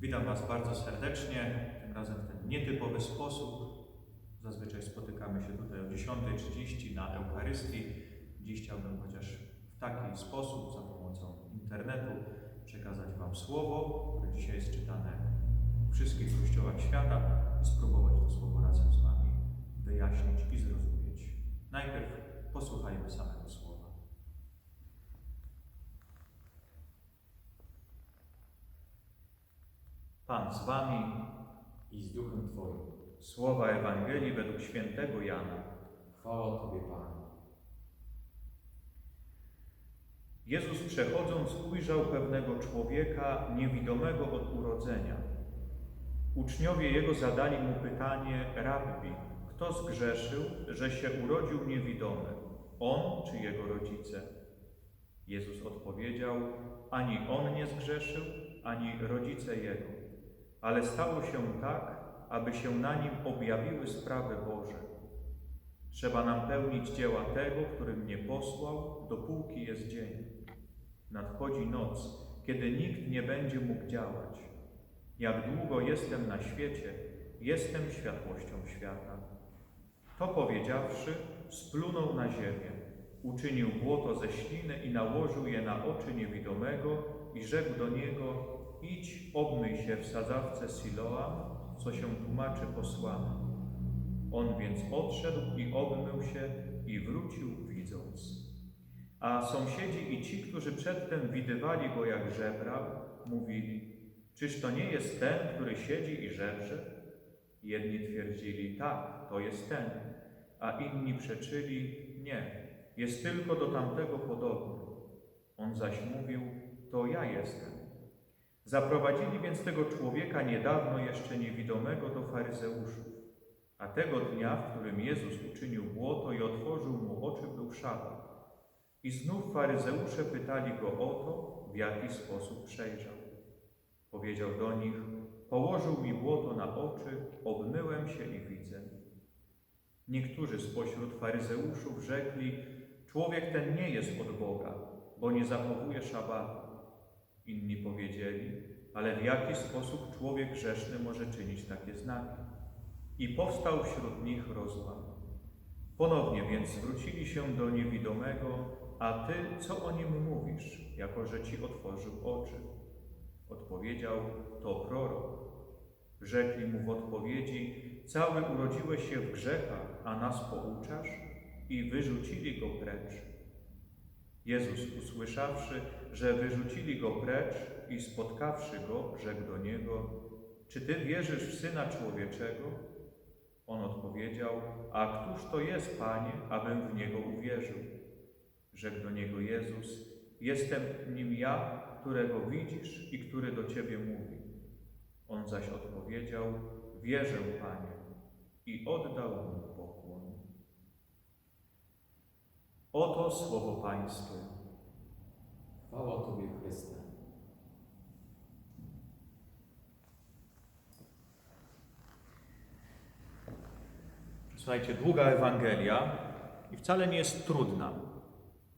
Witam Was bardzo serdecznie, tym razem w ten nietypowy sposób. Zazwyczaj spotykamy się tutaj o 10.30 na Eucharystii. Dziś chciałbym chociaż w taki sposób, za pomocą internetu, przekazać Wam słowo, które dzisiaj jest czytane w wszystkich kościołach świata i spróbować to słowo razem z Wami wyjaśnić i zrozumieć. Najpierw posłuchajmy samego słowa. Pan z Wami, i z duchem Twoim. Słowa Ewangelii według świętego Jana. Chwała Tobie, Panie. Jezus przechodząc ujrzał pewnego człowieka niewidomego od urodzenia. Uczniowie jego zadali mu pytanie, rabbi, kto zgrzeszył, że się urodził niewidomy, on czy jego rodzice? Jezus odpowiedział, ani on nie zgrzeszył, ani rodzice jego, ale stało się tak, aby się na nim objawiły sprawy Boże. Trzeba nam pełnić dzieła tego, który mnie posłał, dopóki jest dzień. Nadchodzi noc, kiedy nikt nie będzie mógł działać. Jak długo jestem na świecie, jestem światłością świata. To powiedziawszy, splunął na ziemię, uczynił błoto ze śliny i nałożył je na oczy niewidomego i rzekł do niego, idź, obmyj się w sadzawce Siloam, co się tłumaczy posłany. On więc odszedł i obmył się i wrócił widząc. A sąsiedzi i ci, którzy przedtem widywali go jak żebrał, mówili, czyż to nie jest ten, który siedzi i żebrze? Jedni twierdzili, tak, to jest ten, a inni przeczyli, nie, jest tylko do tamtego podobny. On zaś mówił, to ja jestem. Zaprowadzili więc tego człowieka niedawno jeszcze niewidomego do faryzeuszów. A tego dnia, w którym Jezus uczynił błoto i otworzył mu oczy, był szabat. I znów faryzeusze pytali go o to, w jaki sposób przejrzał. Powiedział do nich, położył mi błoto na oczy, obmyłem się i widzę. Niektórzy spośród faryzeuszów rzekli, człowiek ten nie jest od Boga, bo nie zachowuje szabatu. Inni powiedzieli, ale w jaki sposób człowiek grzeszny może czynić takie znaki? I powstał wśród nich rozłam. Ponownie więc zwrócili się do niewidomego, a ty co o nim mówisz, jako że ci otworzył oczy? Odpowiedział, to prorok. Rzekli mu w odpowiedzi, cały urodziłeś się w grzechach, a nas pouczasz? I wyrzucili go precz. Jezus usłyszawszy, że wyrzucili go precz i spotkawszy go, rzekł do niego, czy ty wierzysz w Syna Człowieczego? On odpowiedział, a któż to jest, Panie, abym w Niego uwierzył? Rzekł do niego Jezus, jestem nim ja, którego widzisz i który do Ciebie mówi. On zaś odpowiedział, wierzę, Panie, i oddał mu Oto słowo Pańskie. Chwała Tobie, Chryste. Słuchajcie, długa Ewangelia i wcale nie jest trudna.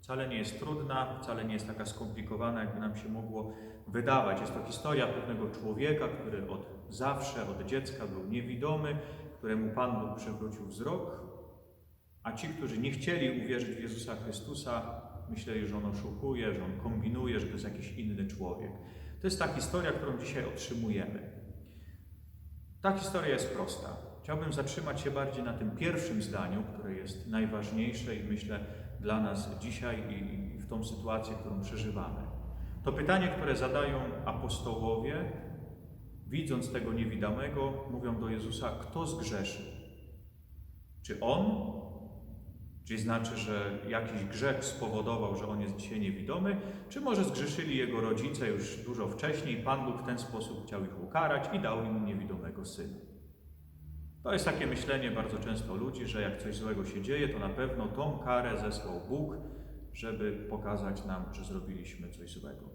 Wcale nie jest trudna, wcale nie jest taka skomplikowana, jakby nam się mogło wydawać. Jest to historia pewnego człowieka, który od zawsze, od dziecka był niewidomy, któremu Pan Bóg przywrócił wzrok, a ci, którzy nie chcieli uwierzyć w Jezusa Chrystusa, myśleli, że On oszukuje, że On kombinuje, że to jest jakiś inny człowiek. To jest ta historia, którą dzisiaj otrzymujemy. Ta historia jest prosta. Chciałbym zatrzymać się bardziej na tym pierwszym zdaniu, które jest najważniejsze i myślę dla nas dzisiaj i w tą sytuację, którą przeżywamy. To pytanie, które zadają apostołowie, widząc tego niewidomego, mówią do Jezusa: Kto zgrzeszy? Czy on? Czyli znaczy, że jakiś grzech spowodował, że on jest dzisiaj niewidomy, czy może zgrzeszyli jego rodzice już dużo wcześniej, Pan Bóg w ten sposób chciał ich ukarać i dał im niewidomego syna. To jest takie myślenie bardzo często ludzi, że jak coś złego się dzieje, to na pewno tą karę zesłał Bóg, żeby pokazać nam, że zrobiliśmy coś złego.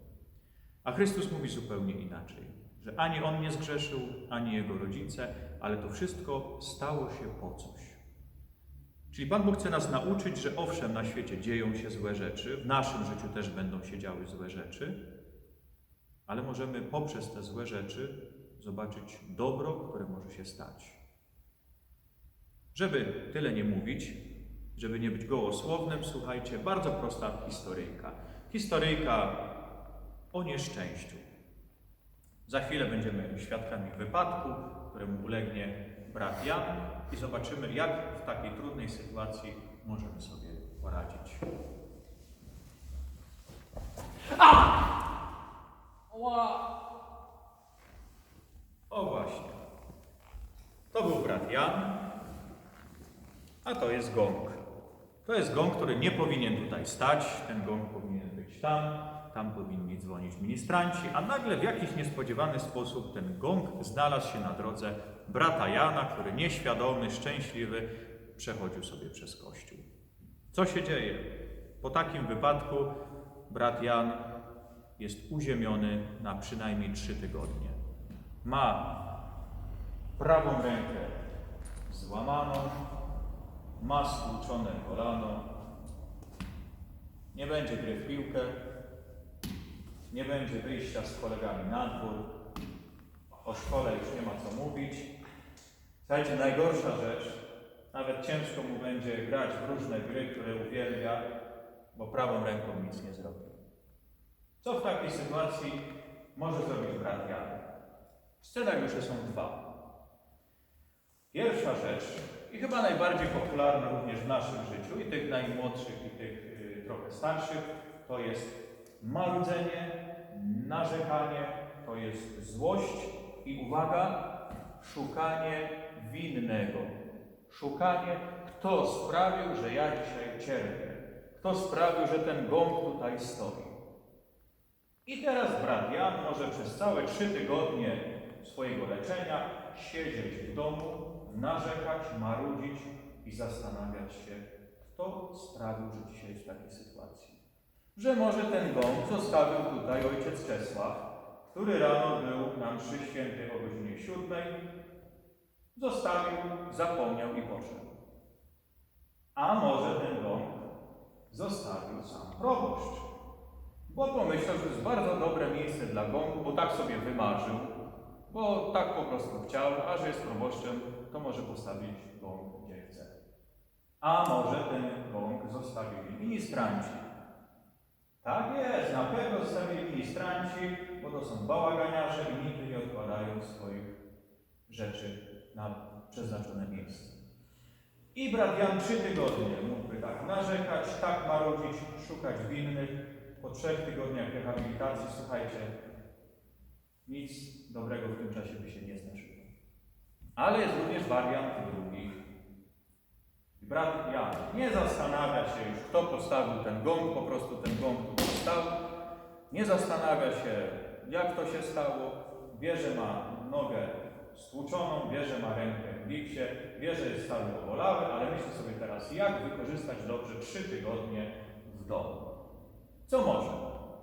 A Chrystus mówi zupełnie inaczej, że ani on nie zgrzeszył, ani jego rodzice, ale to wszystko stało się po coś. Czyli Pan Bóg chce nas nauczyć, że owszem, na świecie dzieją się złe rzeczy, w naszym życiu też będą się działy złe rzeczy, ale możemy poprzez te złe rzeczy zobaczyć dobro, które może się stać. Żeby tyle nie mówić, żeby nie być gołosłownym, słuchajcie, bardzo prosta historyjka. Historyjka o nieszczęściu. Za chwilę będziemy świadkami wypadku, któremu ulegnie brat Jan i zobaczymy, jak w takiej trudnej sytuacji możemy sobie poradzić. O właśnie. To był brat Jan, a to jest gong. To jest gong, który nie powinien tutaj stać. Ten gong powinien być tam. Tam powinni dzwonić ministranci, a nagle w jakiś niespodziewany sposób ten gong znalazł się na drodze brata Jana, który nieświadomy, szczęśliwy przechodził sobie przez kościół. Co się dzieje? Po takim wypadku brat Jan jest uziemiony na przynajmniej trzy tygodnie. Ma prawą rękę złamaną, ma stłuczone kolano, nie będzie gry w piłkę, nie będzie wyjścia z kolegami na dwór, o szkole już nie ma co mówić. Słuchajcie, najgorsza rzecz, nawet ciężko mu będzie grać w różne gry, które uwielbia, bo prawą ręką nic nie zrobi. Co w takiej sytuacji może zrobić brat Jan? Scenariusze są dwa. Pierwsza rzecz, i chyba najbardziej popularna również w naszym życiu, i tych najmłodszych, i tych y, trochę starszych, to jest marudzenie, narzekanie, to jest złość i uwaga, szukanie winnego. Szukanie, kto sprawił, że ja dzisiaj cierpię. Kto sprawił, że ten gong tutaj stoi. I teraz brat Jan może przez całe trzy tygodnie swojego leczenia siedzieć w domu, narzekać, marudzić i zastanawiać się, kto sprawił, że dzisiaj jest w takiej sytuacji. Że może ten gong zostawił tutaj ojciec Czesław, który rano był na mszy świętej o godzinie siódmej, zostawił, zapomniał i poszedł. A może ten gong zostawił sam proboszcz, bo pomyślał, że to jest bardzo dobre miejsce dla gongu, bo tak sobie wymarzył, bo tak po prostu chciał, a że jest proboszczem, to może postawić gong gdzie chce. A może ten gong zostawili ministranci. Tak jest, na pewno zostawili ministranci, bo to są bałaganiarze i nigdy nie odkładają swoich rzeczy na przeznaczone miejsce. I brat Jan trzy tygodnie mógłby tak narzekać, tak marudzić, szukać winnych. Po trzech tygodniach rehabilitacji, słuchajcie, nic dobrego w tym czasie by się nie zdarzyło. Ale jest również wariant drugi. Brat Jan nie zastanawia się już, kto postawił ten gong, po prostu ten gong tu stał. Nie zastanawia się, jak to się stało. Wie, że ma nogę stłuczoną, wie, że ma rękę w biksie, wie, jest cały obolały, ale myśli sobie teraz, jak wykorzystać dobrze trzy tygodnie w domu. Co może?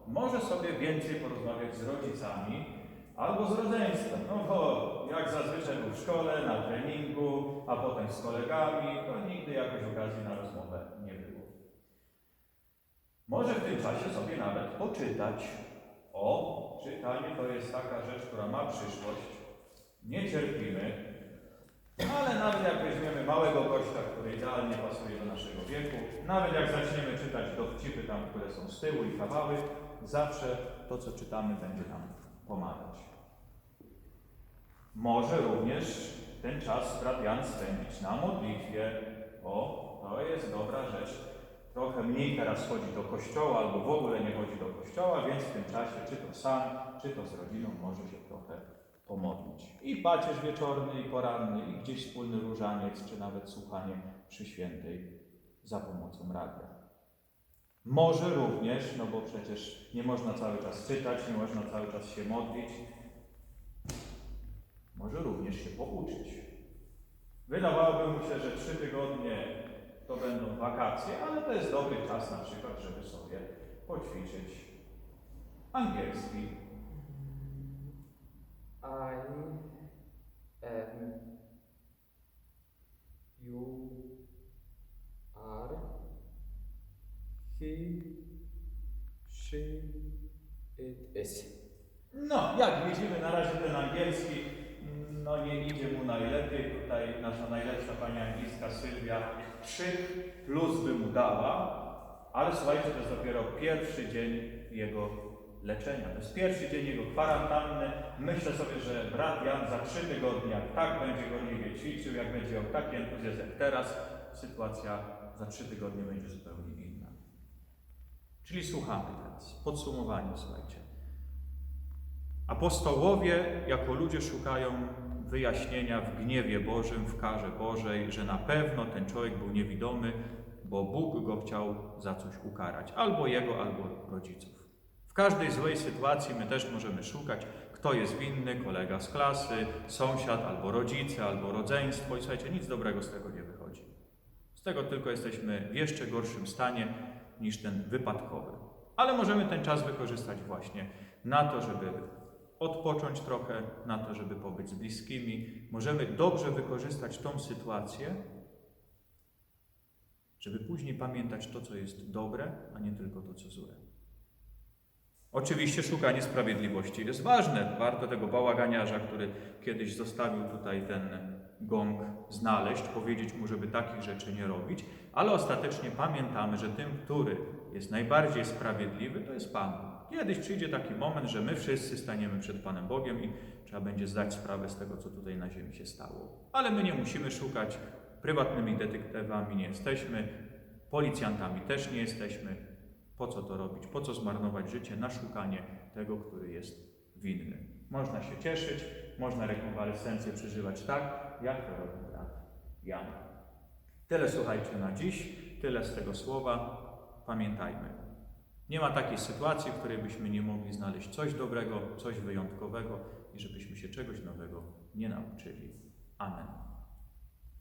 Może sobie więcej porozmawiać z rodzicami albo z rodzeństwem. No bo jak zazwyczaj był w szkole, na treningu, a potem z kolegami, to nigdy jakoś okazji na rozmowę nie było. Może w tym czasie sobie nawet poczytać. O, czytanie to jest taka rzecz, która ma przyszłość. Nie cierpimy, ale nawet jak weźmiemy małego gościa, który idealnie pasuje do naszego wieku, nawet jak zaczniemy czytać dowcipy tam, które są z tyłu i kawały, zawsze to, co czytamy, będzie nam pomagać. Może również ten czas brat Jan spędzić na modlitwie. O, to jest dobra rzecz. Trochę mniej teraz chodzi do kościoła, albo w ogóle nie chodzi do kościoła, więc w tym czasie, czy to sam, czy to z rodziną, może się trochę pomodlić. I pacierz wieczorny, i poranny, i gdzieś wspólny różaniec, czy nawet słuchanie przy świętej za pomocą radia. Może również, no bo przecież nie można cały czas czytać, nie można cały czas się modlić, może również się pouczyć. Wydawałoby mu się, że trzy tygodnie to będą wakacje, ale to jest dobry czas na przykład, żeby sobie poćwiczyć angielski, I am you are he she it is No, jak widzimy, na razie ten angielski no nie idzie mu najlepiej. Tutaj nasza najlepsza pani angielska Sylwia 3 plus by mu dała, ale słuchajcie, to jest dopiero pierwszy dzień jego leczenia. To jest pierwszy dzień jego kwarantanny. Myślę sobie, że brat Jan za trzy tygodnie, jak tak będzie gorliwie ćwiczył, jak będzie miał taki entuzjazm jak teraz, sytuacja za trzy tygodnie będzie zupełnie inna. Czyli słuchamy teraz. Podsumowanie, słuchajcie. Apostołowie jako ludzie szukają wyjaśnienia w gniewie Bożym, w karze Bożej, że na pewno ten człowiek był niewidomy, bo Bóg go chciał za coś ukarać, albo jego, albo rodziców. W każdej złej sytuacji my też możemy szukać, kto jest winny, kolega z klasy, sąsiad, albo rodzice, albo rodzeństwo. I słuchajcie, nic dobrego z tego nie wychodzi. Z tego tylko jesteśmy w jeszcze gorszym stanie niż ten wypadkowy. Ale możemy ten czas wykorzystać właśnie na to, żeby odpocząć trochę, na to, żeby pobyć z bliskimi. Możemy dobrze wykorzystać tą sytuację, żeby później pamiętać to, co jest dobre, a nie tylko to, co złe. Oczywiście szukanie sprawiedliwości jest ważne. Warto tego bałaganiarza, który kiedyś zostawił tutaj ten gong, znaleźć, powiedzieć mu, żeby takich rzeczy nie robić, ale ostatecznie pamiętamy, że tym, który jest najbardziej sprawiedliwy, to jest Pan. Kiedyś przyjdzie taki moment, że my wszyscy staniemy przed Panem Bogiem i trzeba będzie zdać sprawę z tego, co tutaj na ziemi się stało. Ale my nie musimy szukać, prywatnymi detektywami nie jesteśmy, policjantami też nie jesteśmy. Po co to robić? Po co zmarnować życie na szukanie tego, który jest winny? Można się cieszyć, można rekonwalescencję przeżywać tak, jak to robi brat Jan. Tyle słuchajcie na dziś, tyle z tego słowa. Pamiętajmy. Nie ma takiej sytuacji, w której byśmy nie mogli znaleźć coś dobrego, coś wyjątkowego i żebyśmy się czegoś nowego nie nauczyli. Amen.